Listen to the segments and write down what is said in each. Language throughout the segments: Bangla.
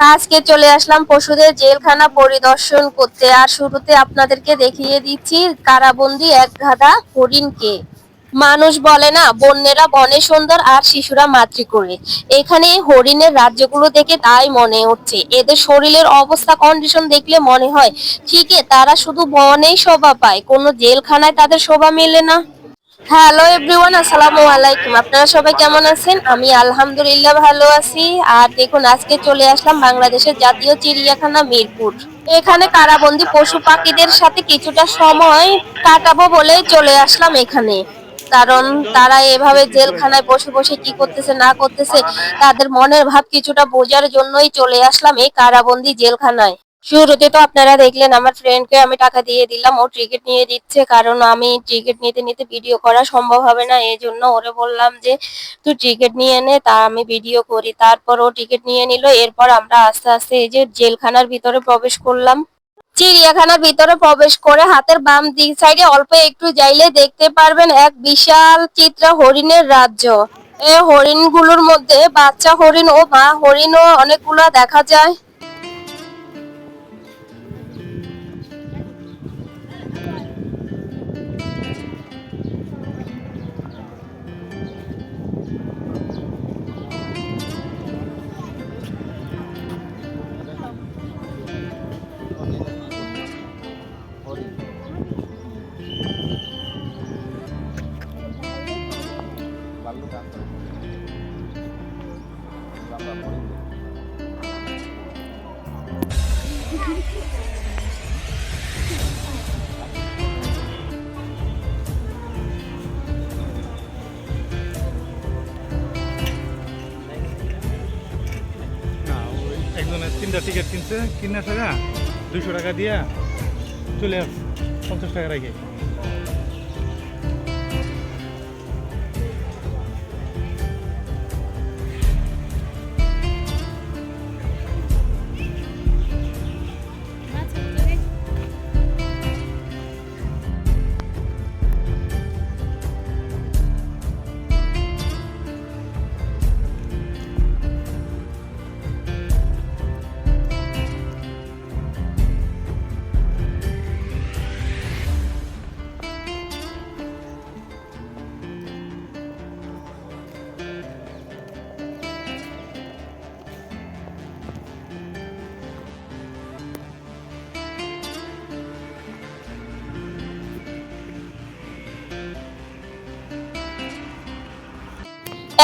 আজকে চলে আসলাম পশুদের জেলখানা পরিদর্শন করতে। আর শুরুতে আপনাদেরকে দেখিয়ে দিচ্ছি কারাবন্দি এক গাধা হরিণকে। মানুষ বলে না, বন্যেরা বনে সুন্দর আর শিশুরা মাতৃ করে এখানে হরিণের রাজ্যগুলো দেখে তাই মনে হচ্ছে। এদের শরীরের অবস্থা কন্ডিশন দেখলে মনে হয়, ঠিকই তারা শুধু বনেই শোভা পায়, কোনো জেলখানায় তাদের শোভা মেলে না। হ্যালো এভরিওয়ান আসসালামু আলাইকুম। আপনারা সবাই কেমন আছেন? আমি আলহামদুলিল্লাহ ভালো আছি। আর দেখুন, আজকে চলে আসলাম বাংলাদেশের জাতীয় চিড়িয়াখানা মিরপুর। এখানে কারাবন্দি পশু পাখিদের সাথে কিছুটা সময় কাটাবো বলে চলে আসলাম এখানে। কারণ তারা এভাবে জেলখানায় বসে বসে কি করতেছে, না করতেছে, তাদের মনের ভাব কিছুটা বোঝার জন্যই চলে আসলাম এই কারাবন্দি জেলখানায়। শুরুতে তো আপনারা দেখলেন আমার ফ্রেন্ডকে আমি টাকা দিয়ে দিলাম, ও টিকিট নিয়ে দিচ্ছে, কারণ আমি টিকিট নিতে নিতে ভিডিও করা সম্ভব হবে না এই জন্য ওরে বললাম যে, তুই টিকিট নিয়ে নে, তা আমি ভিডিও করি। তারপর ও টিকিট নিয়ে নিল, এরপর আমরা আস্তে আস্তে এই যে জেলখানার ভিতরে প্রবেশ করলাম। চিড়িয়াখানার ভিতরে প্রবেশ করে হাতের বাম দিক সাইডে অল্প একটু যাইলে দেখতে পারবেন এক বিশাল চিত্র হরিণের রাজ্য। এই হরিণগুলোর মধ্যে বাচ্চা হরিণ ও মা হরিণও অনেকগুলো দেখা যায়। তিনটা টিকিট কিনছে কিনা টাকা দুশো টাকা দিয়া চলে আস পঞ্চাশ টাকা রেখে।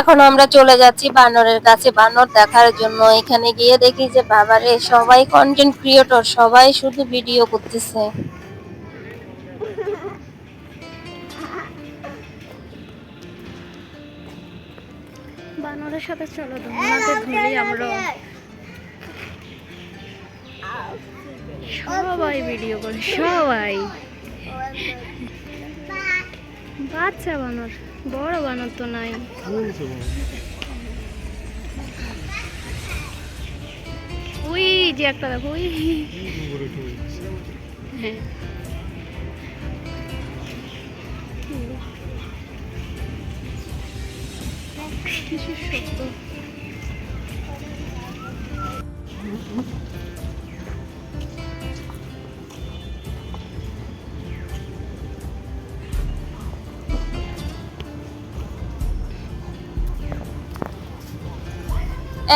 এখন আমরা চলে যাচ্ছি বানরের কাছে। বানর দেখার জন্য এখানে গিয়ে দেখি যে, বাবারে, সবাই কন্টেন্ট ক্রিয়েটর সবাই শুধু ভিডিও করতেছে। বানরের সাথে চলো সবাই ভিডিও করে, সবাই। বাচ্চা বানর। বড় বানর তো নাই। ওই যে একটা দেখো ওই। হ্যাঁ। কিছু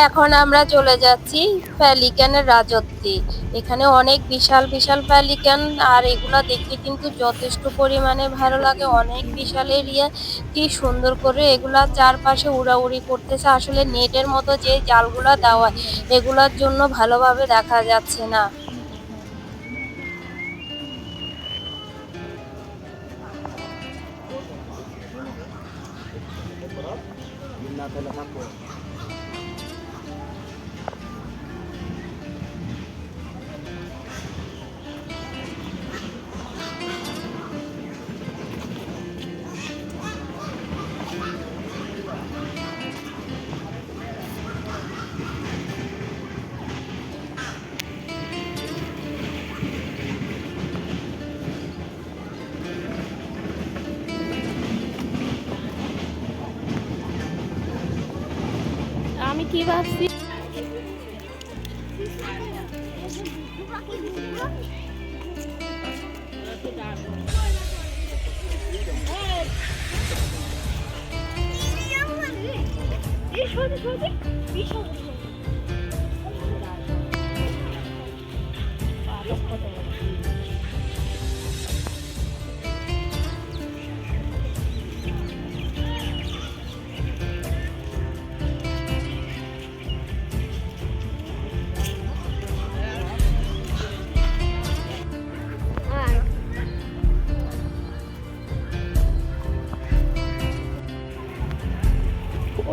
এখন আমরা চলে যাচ্ছি প্যালিক্যানের রাজত্বে। এখানে অনেক বিশাল বিশাল প্যালিক্যান আর এগুলো দেখতে কিন্তু যথেষ্ট পরিমাণে ভালো লাগে। অনেক বিশাল এরিয়া কি সুন্দর করে এগুলা চারপাশে উড়াউড়ি করতেছে। আসলে নেটের মতো যে জালগুলা দেওয়া এগুলোর জন্য ভালোভাবে দেখা যাচ্ছে না। কি ভাবছি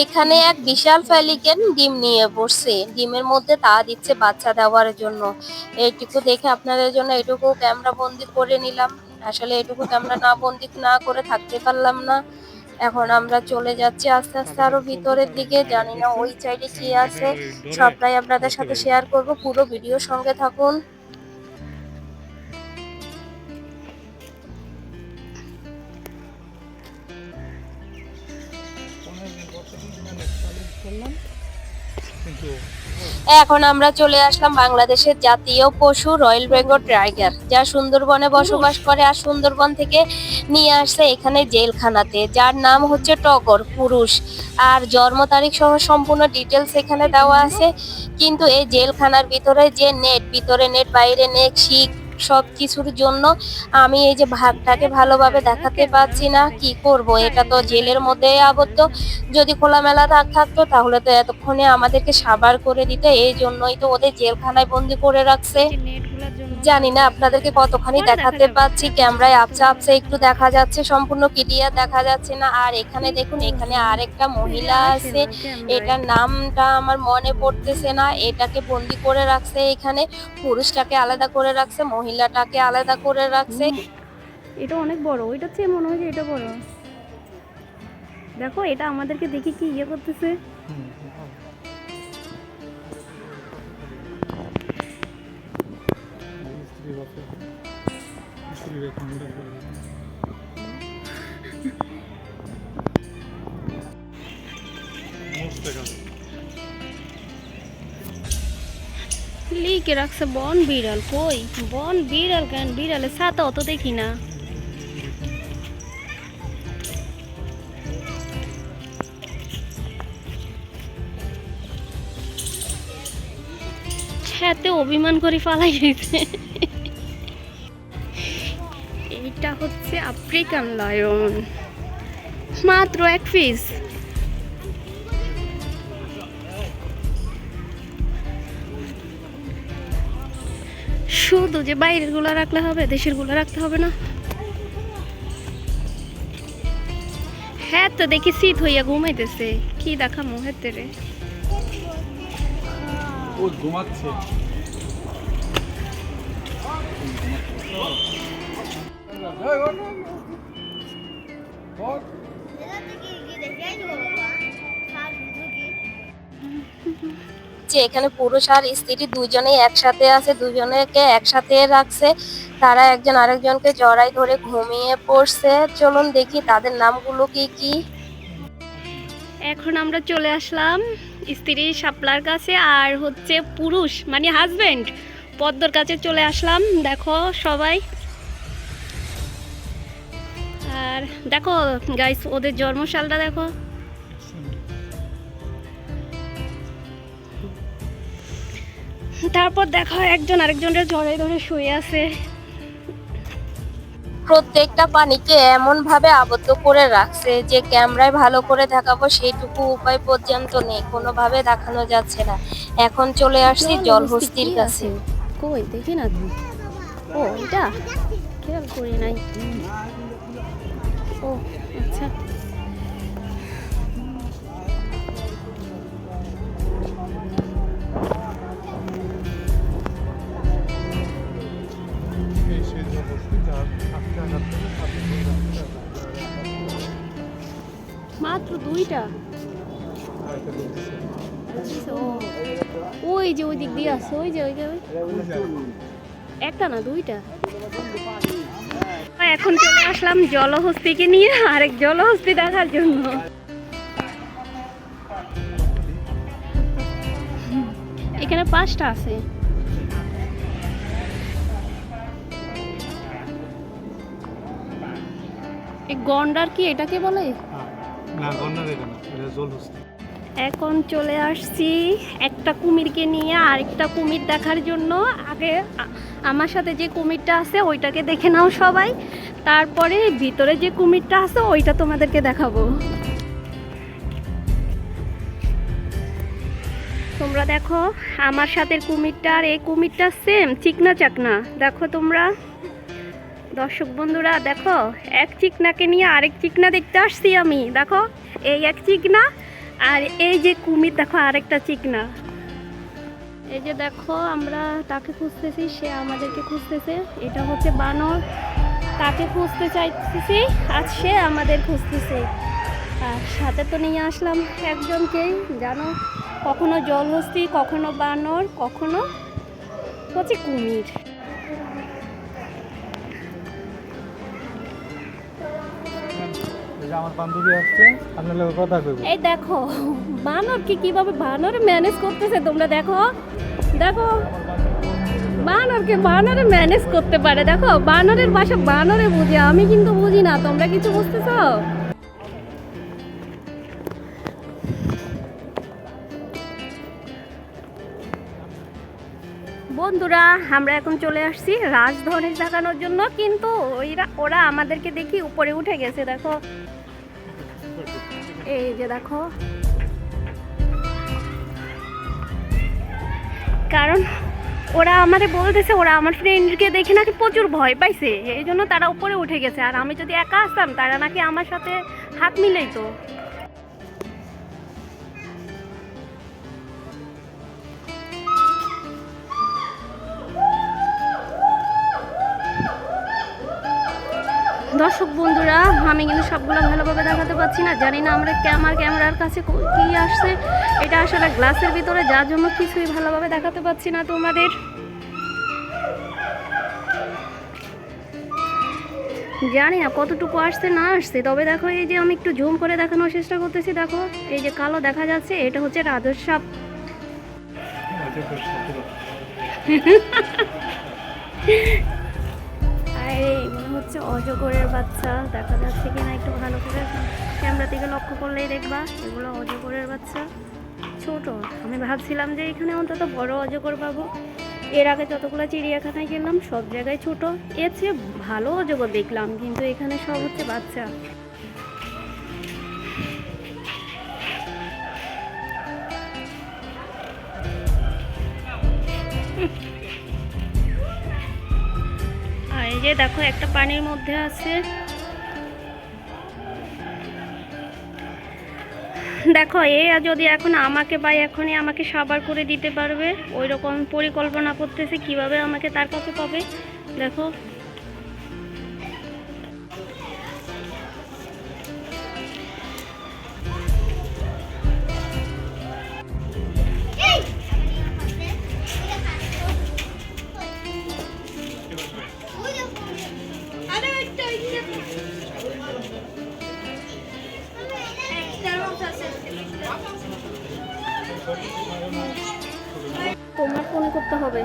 এখানে এক বিশাল ফ্যালিকেন ডিম নিয়ে বসছে। ডিমের মধ্যে তা দিচ্ছে বাচ্চা দেওয়ার জন্য। এইটুকু দেখে আপনাদের জন্য এটুকু ক্যামেরা বন্দি করে নিলাম। আসলে এটুকু ক্যামেরা না বন্দি না করে থাকতে পারলাম না। এখন আমরা চলে যাচ্ছি আস্তে আস্তে আরও ভিতরের দিকে। জানি না ওই সাইডে কি আছে। সবটাই আপনাদের সাথে শেয়ার করব। পুরো ভিডিও সঙ্গে থাকুন। এখন আমরা চলে আসলাম বাংলাদেশের জাতীয় পশু রয়্যাল বেঙ্গল টাইগার, যা সুন্দরবনে বসবাস করে আর সুন্দরবন থেকে নিয়ে আসছে এখানে জেলখানাতে, যার নাম হচ্ছে টগর, পুরুষ। আর জন্ম তারিখ সহ সম্পূর্ণ ডিটেলস এখানে দেওয়া আছে। কিন্তু এই জেলখানার ভিতরে যে নেট ভিতরে নেট বাইরে নেট শিক সব কিছুর জন্য আমি এই যে ভাগটাকে ভালোভাবে দেখাতে পারছি না, কি করব? এটা তো জেলের মধ্যে আবদ্ধ। যদি খোলামেলা থাক, থাকতো, তাহলে তো এতক্ষণে আমাদেরকে সাবার করে দিতে। এই জন্যই তো ওদের জেলখানায় বন্দি করে রাখছে। জানি না আপনাদেরকে কতখানি দেখাতে। পাচ্ছি ক্যামেরায় আপসা আপসা একটু দেখা যাচ্ছে সম্পূর্ণ ক্লিয়ার দেখা যাচ্ছে না। আর এখানে দেখুন এখানে আরেকটা মহিলা আছে। এটার নামটা আমার মনে পড়তেছে না। এটাকে বন্দি করে রাখছে এখানে। পুরুষটাকে আলাদা করে রাখছে মহিলাটাকে আলাদা করে রাখছে। এটা অনেক বড়। ওইটা চেয়ে মনে হয় যে এটা বড়। দেখো এটা আমাদেরকে দেখি কি ইয়ে করতেছে? লিখে রাখছে বন বিড়াল কই বন বিড়াল কেন বিড়ালের সাথে অত দেখি না সাথে অভিমান করে ফালাই গেছে এইটা হচ্ছে আফ্রিকান লায়ন। মাত্র এক পিস শুধু যে বাইরেরগুলো রাখলে হবে দেশেরগুলো রাখতে হবে না। হ্যাঁ তো দেখি শীত হইয়া ঘুমাইতেছে। কি দেখা মোহেতে রে ও ঘুমাচ্ছে। যে এখানে পুরুষ আর স্ত্রী দুজনেই একসাথে আছে, দুজনেকে একসাথে রাখছে। তারা একজন আরেকজনকে জড়াই ধরে ঘুমিয়ে পড়ছে। চলুন দেখি তাদের নামগুলো কি কি। এখন আমরা চলে আসলাম স্ত্রী শাপলার কাছে আর হচ্ছে পুরুষ মানে হাজবেন্ড পদ্মর কাছে চলে আসলাম। দেখো সবাই। আর দেখো গাইস ওদের জন্মশালটা দেখো। তারপর দেখো একজন আরেকজনের জড়াই ধরে শুয়ে আছে। প্রত্যেকটা পানিকে এমন ভাবে আবদ্ধ করে রাখছে যে ক্যামেরায় ভালো করে দেখাবো সেইটুকু উপায় পর্যন্ত নেই কোনোভাবে দেখানো যাচ্ছে না। এখন চলে আসছি জল জলহস্তির কাছে। কই দেখি না। ও এটা? খেয়াল করি নাই। ও আচ্ছা। মাত্র দুইটা? ওই যে ওই দিক দিয়ে আসছে ওই যে ওই যে একটা না, দুইটা? এখন চলে আসলাম জলহস্তিকে নিয়ে আরেক জলহস্তি দেখার জন্য। এখানে পাঁচটা আছে। গন্ডার কি এটাকে বলে? না গন্ডার এটা না, এটা জল হচ্ছে এখন চলে আসছি একটা কুমিরকে নিয়ে আরেকটা কুমির দেখার জন্য। আগে আমার সাথে যে কুমিরটা আছে, ওইটাকে দেখে নাও সবাই। তারপরে ভিতরে যে কুমিরটা আছে, ওইটা তোমাদেরকে দেখাবো। তোমরা দেখো, আমার সাথে কুমিরটা আর এই কুমিরটা সেম চিকনা চাকনা? দেখো তোমরা। দর্শক বন্ধুরা, দেখো, এক চিকনাকে নিয়ে আরেক চিকনা দেখতে আসছি আমি। দেখো, এই এক চিকনা আর এই যে কুমির, দেখো আরেকটা চিকনা। এই যে দেখো, আমরা তাকে খুঁজতেছি, সে আমাদেরকে খুঁজতেছে। এটা হচ্ছে বানর। তাকে খুঁজতে চাইতেছি, আর সে আমাদের খুঁজতেছে। আর সাথে তো নিয়ে আসলাম একজনকেই, জানো? কখনো জলহস্তি, কখনো বানর, কখনো হচ্ছে কুমির। আমার বান্ধবী আসছে, আপনার লোক কথা কইব। এই দেখো বানর কি কীভাবে বানর ম্যানেজ করতেছে তোমরা দেখো। দেখো ম্যানেজ করতে পারে। দেখো, বানরের বানরে বুঝে, আমি কিন্তু বুঝি না, তোমরা কিছু বুঝতেছো? বন্ধুরা, আমরা এখন চলে আসছি রাজধনেশ দেখানোর জন্য, কিন্তু ওইরা, ওরা আমাদেরকে দেখি উপরে উঠে গেছে, দেখো। এই যে দেখো। কারণ ওরা আমাদের বলতেছে, ওরা আমার ফ্রেন্ডকে দেখে নাকি প্রচুর ভয় পাইছে। এই জন্য তারা উপরে উঠে গেছে। আর আমি যদি একা আসতাম, তারা নাকি আমার সাথে হাত মিলেই তো দর্শক বন্ধুরা আমি কিন্তু সবগুলো ভালোভাবে দেখাতে পারছি না। জানি না আমরা আমার ক্যামেরার কাছে কো- আসছে। এটা আসলে গ্লাসের ভিতরে যার জন্য কিছুই ভালোভাবে দেখাতে পারছি না তোমাদের। জানি না কতটুকু আসছে না আসছে। তবে দেখো এই যে আমি একটু জুম করে দেখানোর চেষ্টা করতেছি দেখো। এই যে কালো দেখা যাচ্ছে এটা হচ্ছে রাজস্ব সাপ। হচ্ছে অজগরের বাচ্চা, দেখা যাচ্ছে কিনা একটু ভালো করে। ক্যামেরা থেকে লক্ষ্য করলেই দেখবা, এগুলো অজগরের বাচ্চা। ছোট, আমি ভাবছিলাম যে এখানে অন্তত বড় অজগর পাবো। এর আগে যতগুলো চিড়িয়াখানায় গেলাম, সব জায়গায় ছোট। এর চেয়ে ভালো অজগর দেখলাম, কিন্তু এখানে সব হচ্ছে বাচ্চা। দেখো একটা পানির মধ্যে আছে। দেখো, এ যদি এখন আমাকে বা এখনই আমাকে সাবার করে দিতে পারবে ওই রকম পরিকল্পনা করতেছে, কীভাবে আমাকে তার কাছে পাবে? দেখো। তোমার ফোনে করতে হবে।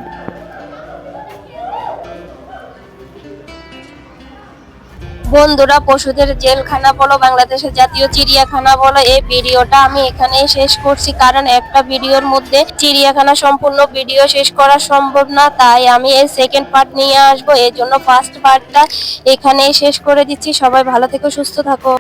বন্ধুরা, পশুদের জেলখানা বলো, বাংলাদেশের জাতীয় চিড়িয়াখানা বলো, এই ভিডিওটা আমি এখানেই শেষ করছি, কারণ একটা ভিডিওর মধ্যে চিড়িয়াখানা সম্পূর্ণ ভিডিও শেষ করা সম্ভব না, তাই আমি এই সেকেন্ড পার্ট নিয়ে আসব, এর জন্য ফার্স্ট পার্টটা এখানেই শেষ করে দিচ্ছি, সবাই ভালো থেকো, সুস্থ থাকো।